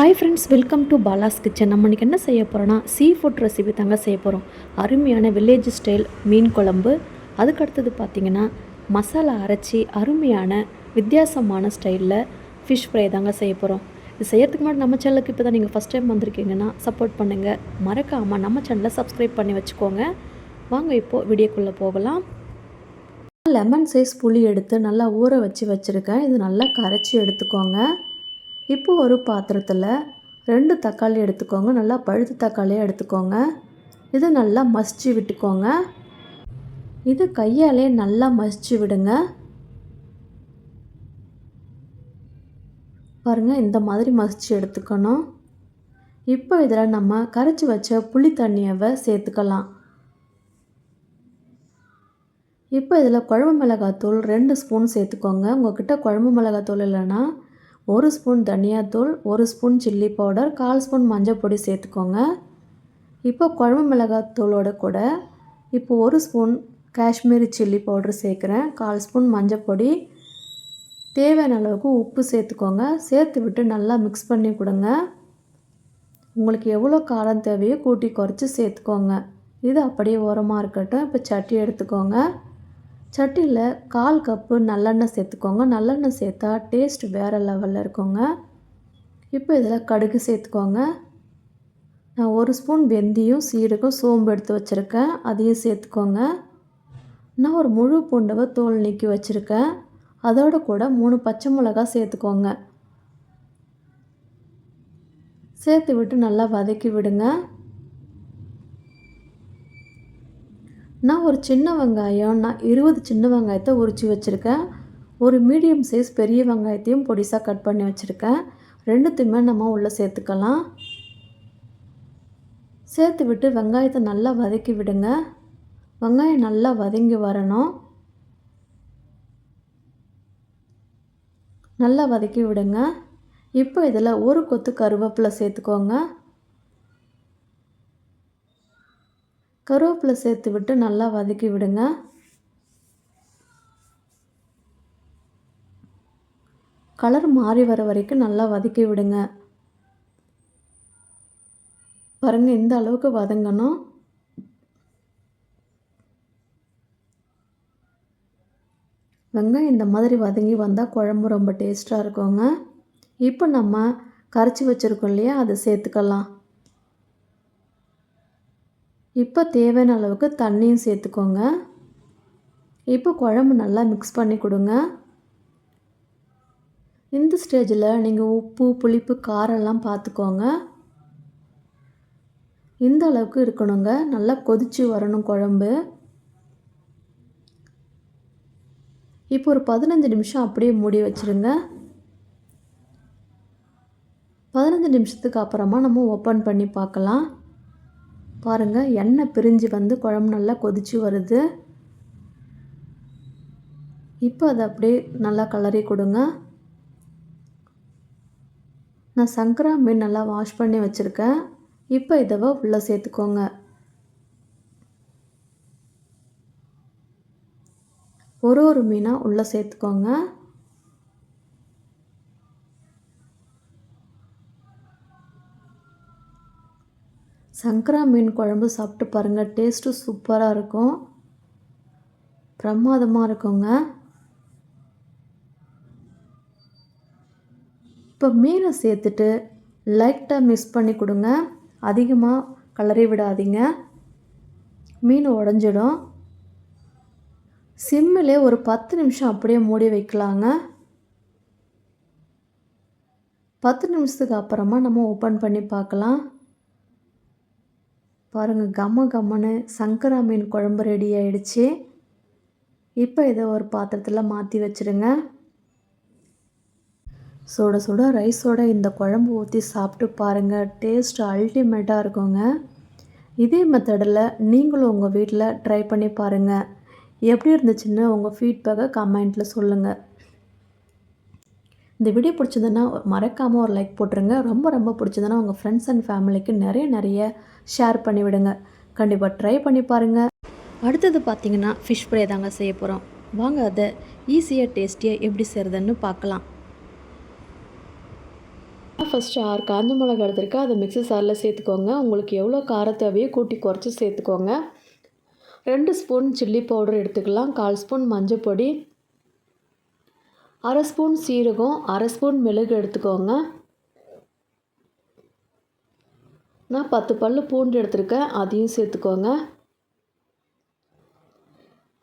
Hi friends welcome to Bala's kitchen நம்ம இன்றைக்கி என்ன செய்ய போகிறோன்னா சீ ஃபுட் ரெசிபி தாங்க செய்ய போகிறோம் அருமையான வில்லேஜ் ஸ்டைல் மீன் குழம்பு. அதுக்கு அடுத்தது பார்த்திங்கன்னா மசாலா அரைச்சி அருமையான வித்தியாசமான ஸ்டைலில் ஃபிஷ் ஃப்ரை தாங்க செய்ய போகிறோம் இது செய்யறதுக்கு முன்னாடி நம்ம சேனலுக்கு இப்போ தான் நீங்கள் ஃபஸ்ட் டைம் வந்திருக்கீங்கன்னா சப்போர்ட் பண்ணுங்கள் மறக்காமல் நம்ம சேனலை சப்ஸ்கிரைப் பண்ணி வச்சுக்கோங்க. வாங்க இப்போது வீடியோக்குள்ளே போகலாம். லெமன் சைஸ் புளி எடுத்து நல்லா ஊற வச்சு வச்சுருக்கேன். இது நல்லா கரைச்சி எடுத்துக்கோங்க. இப்போ ஒரு பாத்திரத்தில் ரெண்டு தக்காளி எடுத்துக்கோங்க. நல்லா பழுத்த தக்காளியாக எடுத்துக்கோங்க. இது நல்லா மசிச்சு விட்டுக்கோங்க. இது கையாலே நல்லா மசிச்சு விடுங்க. பாருங்கள் இந்த மாதிரி மசிச்சு எடுத்துக்கணும். இப்போ இதில் நம்ம கரைச்சி வச்ச புளி தண்ணியவை சேர்த்துக்கலாம். இப்போ இதில் குழம்பு மிளகாத்தூள் ரெண்டு ஸ்பூன் சேர்த்துக்கோங்க. உங்கள்கிட்ட குழம்பு மிளகாத்தூள் இல்லைன்னா ஒரு ஸ்பூன் தனியாத்தூள் ஒரு ஸ்பூன் சில்லி பவுடர் கால் ஸ்பூன் மஞ்சள் பொடி சேர்த்துக்கோங்க. இப்போ குழம்பு மிளகாத்தூளோட கூட இப்போ ஒரு ஸ்பூன் காஷ்மீரி சில்லி பவுடர் சேர்க்குறேன். கால் ஸ்பூன் மஞ்சள் பொடி. தேவையான அளவுக்கு உப்பு சேர்த்துக்கோங்க. சேர்த்து விட்டு நல்லா மிக்ஸ் பண்ணி கொடுங்க. உங்களுக்கு எவ்வளோ காரம் தேவையோ கூட்டி குறைச்சி சேர்த்துக்கோங்க. இது அப்படியே ஓரமாக இருக்கட்டும். இப்போ சட்டி எடுத்துக்கோங்க. சட்டியில் கால் கப்பு நல்லெண்ணெய் சேர்த்துக்கோங்க. நல்லெண்ணெய் சேர்த்தா டேஸ்ட் வேறு லெவலில் இருக்குங்க. இப்போ இதில் கடுகு சேர்த்துக்கோங்க. நான் ஒரு ஸ்பூன் வெந்தியும் சீரகம் சோம்பு எடுத்து வச்சுருக்கேன். அதையும் சேர்த்துக்கோங்க. நான் ஒரு முழு பூண்டவை தோல் நீக்கி வச்சுருக்கேன். அதோட கூட மூணு பச்சை மிளகா சேர்த்துக்கோங்க. சேர்த்து விட்டு நல்லா வதக்கி விடுங்க. நான் ஒரு சின்ன வெங்காயம் நான் இருபது சின்ன வெங்காயத்தை உரித்து வச்சுருக்கேன். ஒரு மீடியம் சைஸ் பெரிய வெங்காயத்தையும் பொடிசாக கட் பண்ணி வச்சுருக்கேன். ரெண்டுத்தையுமே நம்ம உள்ளே சேர்த்துக்கலாம். சேர்த்து விட்டு வெங்காயத்தை நல்லா வதக்கி விடுங்க. வெங்காயம் நல்லா வதங்கி வரணும். நல்லா வதக்கி விடுங்க. இப்போ இதில் ஒரு கொத்து கருவேப்பிலை சேர்த்துக்கோங்க. கருவேப்பிலை சேர்த்து விட்டு நல்லா வதக்கி விடுங்க. கலர் மாறி வர வரைக்கும் நல்லா வதக்கி விடுங்க. பாருங்கள் இந்த அளவுக்கு வதங்கணும். வெங்காயம் இந்த மாதிரி வதங்கி வந்தால் குழம்பு ரொம்ப டேஸ்ட்டாக இருக்குங்க. இப்போ நம்ம கரைச்சி வச்சுருக்கோம் இல்லையா அதை சேர்த்துக்கலாம். இப்போ தேவையான அளவுக்கு தண்ணியும் சேர்த்துக்கோங்க. இப்போ குழம்பு நல்லா மிக்ஸ் பண்ணி கொடுங்க. இந்த ஸ்டேஜில் நீங்கள் உப்பு புளிப்பு காரெல்லாம் பார்த்துக்கோங்க. இந்த அளவுக்கு இருக்கணுங்க. நல்லா கொதித்து வரணும் குழம்பு. இப்போ ஒரு பதினஞ்சு நிமிஷம் அப்படியே மூடி வச்சுருங்க. பதினஞ்சு நிமிஷத்துக்கு அப்புறமா நம்ம ஓப்பன் பண்ணி பார்க்கலாம். பாருங்கள் எண்ணெய் பிரிஞ்சு வந்து குழம்பு நல்லா கொதிச்சு வருது. இப்போ அதை அப்படியே நல்லா கலரி கொடுங்க. நான் சங்கரா மீன் நல்லா வாஷ் பண்ணி வச்சுருக்கேன். இப்போ இதவை உள்ளே சேர்த்துக்கோங்க. ஒரு ஒரு மீனாக உள்ளே சேர்த்துக்கோங்க. சங்கரா மீன் குழம்பு சாப்பிட்டு பாருங்கள் டேஸ்ட்டு சூப்பராக இருக்கும். பிரமாதமாக இருக்குங்க. இப்போ மீனை சேர்த்துட்டு லைட்டாக மிக்ஸ் பண்ணி கொடுங்க. அதிகமாக கலரி விடாதீங்க. மீன் உடஞ்சிடும். சிம்மிலே ஒரு பத்து நிமிஷம் அப்படியே மூடி வைக்கலாங்க. பத்து நிமிஷத்துக்கு அப்புறமா நம்ம ஓப்பன் பண்ணி பார்க்கலாம். பாருங்கள் கம்ம கம்மன்னு சங்கரா மீன் குழம்பு ரெடி ஆயிடுச்சு. இப்போ இதை ஒரு பாத்திரத்தில் மாற்றி வச்சுருங்க. சுட சுட ரைஸோட இந்த குழம்பு ஊற்றி சாப்பிட்டு பாருங்கள் டேஸ்ட் அல்டிமேட்டாக இருக்குங்க. இதே மெத்தடில் நீங்களும் உங்கள் வீட்டில் ட்ரை பண்ணி பாருங்கள் எப்படி இருந்துச்சுன்னு உங்கள் ஃபீட்பேக்கை கமெண்ட்டில் சொல்லுங்கள் இந்த வீடியோ பிடிச்சதுன்னா மறக்காமல் ஒரு லைக் போட்டுருங்க. ரொம்ப ரொம்ப பிடிச்சதுன்னா உங்கள் ஃப்ரெண்ட்ஸ் அண்ட் ஃபேமிலிக்கு நிறைய நிறைய ஷேர் பண்ணி விடுங்க. கண்டிப்பாக ட்ரை பண்ணி பாருங்கள் அடுத்தது பார்த்திங்கன்னா ஃபிஷ் ஃப்ரை தாங்க செய்ய போகிறோம் வாங்க அதை ஈஸியாக டேஸ்டியாக எப்படி செய்கிறதுன்னு பார்க்கலாம். ஃபஸ்ட்டு ஆறு காஞ்ச மிளகா எடுத்துருக்கா. அதை மிக்ஸி சாரில் சேர்த்துக்கோங்க. உங்களுக்கு எவ்வளோ காரம் தேவையோ கூட்டி குறைச்சி சேர்த்துக்கோங்க. ரெண்டு ஸ்பூன் சில்லி பவுடர் எடுத்துக்கலாம். கால் ஸ்பூன் மஞ்சள் பொடி. அரை ஸ்பூன் சீரகம் அரை ஸ்பூன் மிளகு எடுத்துக்கோங்க. நான் பத்து பல் பூண்டு எடுத்திருக்கேன் அதையும் சேர்த்துக்கோங்க.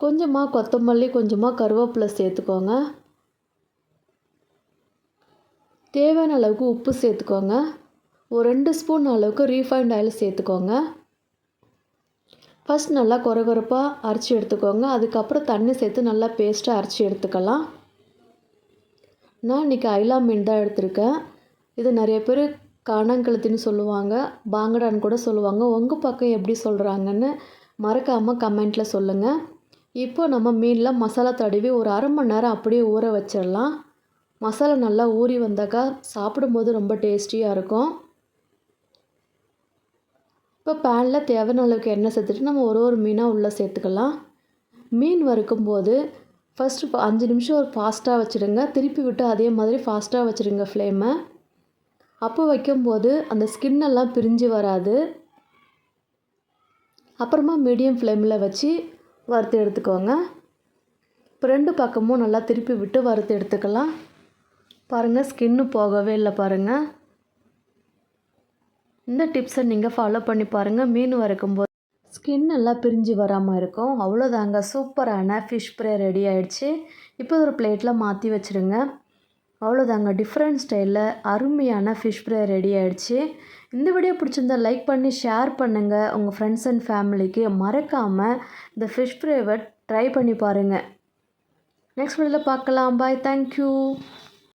கொஞ்சமாக கொத்தமல்லி கொஞ்சமாக கருவேப்பிலை சேர்த்துக்கோங்க. தேவையான அளவுக்கு உப்பு சேர்த்துக்கோங்க. ஒரு ரெண்டு ஸ்பூன் அளவுக்கு ரீஃபைண்ட் ஆயில் சேர்த்துக்கோங்க. ஃபஸ்ட் நல்லா குறகுறப்பாக அரைச்சி எடுத்துக்கோங்க. அதுக்கப்புறம் தண்ணி சேர்த்து நல்லா பேஸ்ட்டாக அரைச்சி எடுத்துக்கலாம். நான் இன்றைக்கி ஐலா மீன் தான் எடுத்திருக்கேன். இது நிறைய பேர் காணாங்கழுத்தின்னு சொல்லுவாங்க. பாங்கடான்னு கூட சொல்லுவாங்க. உங்கள் பக்கம் எப்படி சொல்கிறாங்கன்னு மறக்காமல் கமெண்ட்டில் சொல்லுங்கள் இப்போ நம்ம மீனில் மசாலா தடவி ஒரு அரை மணி நேரம் அப்படியே ஊற வச்சிடலாம். மசாலா நல்லா ஊறி வந்தாக்கா சாப்பிடும்போது ரொம்ப டேஸ்டியாக இருக்கும். இப்போ பேனில் தேவையான அளவுக்கு எண்ணெய் சேர்த்துட்டு நம்ம ஒரு ஒரு மீனாக உள்ளே சேர்த்துக்கலாம். மீன் வறுக்கும்போது ஃபஸ்ட்டு அஞ்சு நிமிஷம் ஒரு ஃபாஸ்ட்டாக வச்சுடுங்க திருப்பி விட்டு அதே மாதிரி ஃபாஸ்ட்டாக வச்சுடுங்க ஃப்ளேமை அப்போ வைக்கும்போது அந்த ஸ்கின்னெல்லாம் பிரிஞ்சு வராது. அப்புறமா மீடியம் ஃப்ளேமில் வச்சு வறுத்து எடுத்துக்கோங்க. இப்போ ரெண்டு பக்கமும் நல்லா திருப்பி விட்டு வறுத்து எடுத்துக்கலாம். பாருங்கள் ஸ்கின்னு போகவே இல்லை பாருங்கள் இந்த டிப்ஸை நீங்கள் ஃபாலோ பண்ணி பாருங்கள் மீன் வறுக்கும்போது ஸ்கின் எல்லாம் பிரிஞ்சு வராமல் இருக்கும். அவ்வளோதாங்க சூப்பரான ஃபிஷ் ஃப்ரை ரெடி ஆகிடுச்சு இப்போ ஒரு பிளேட்டில் மாற்றி வச்சுருங்க. அவ்வளோதாங்க டிஃப்ரெண்ட் ஸ்டைலில் அருமையான ஃபிஷ் ஃப்ரை ரெடி ஆகிடுச்சு இந்த வீடியோ பிடிச்சிருந்தா லைக் பண்ணி ஷேர் பண்ணுங்கள் உங்கள் ஃப்ரெண்ட்ஸ் அண்ட் ஃபேமிலிக்கு மறக்காமல் இந்த ஃபிஷ் ஃப்ரைவை ட்ரை பண்ணி பாருங்கள் நெக்ஸ்ட் வீடியோவில் பார்க்கலாம். Bye thank you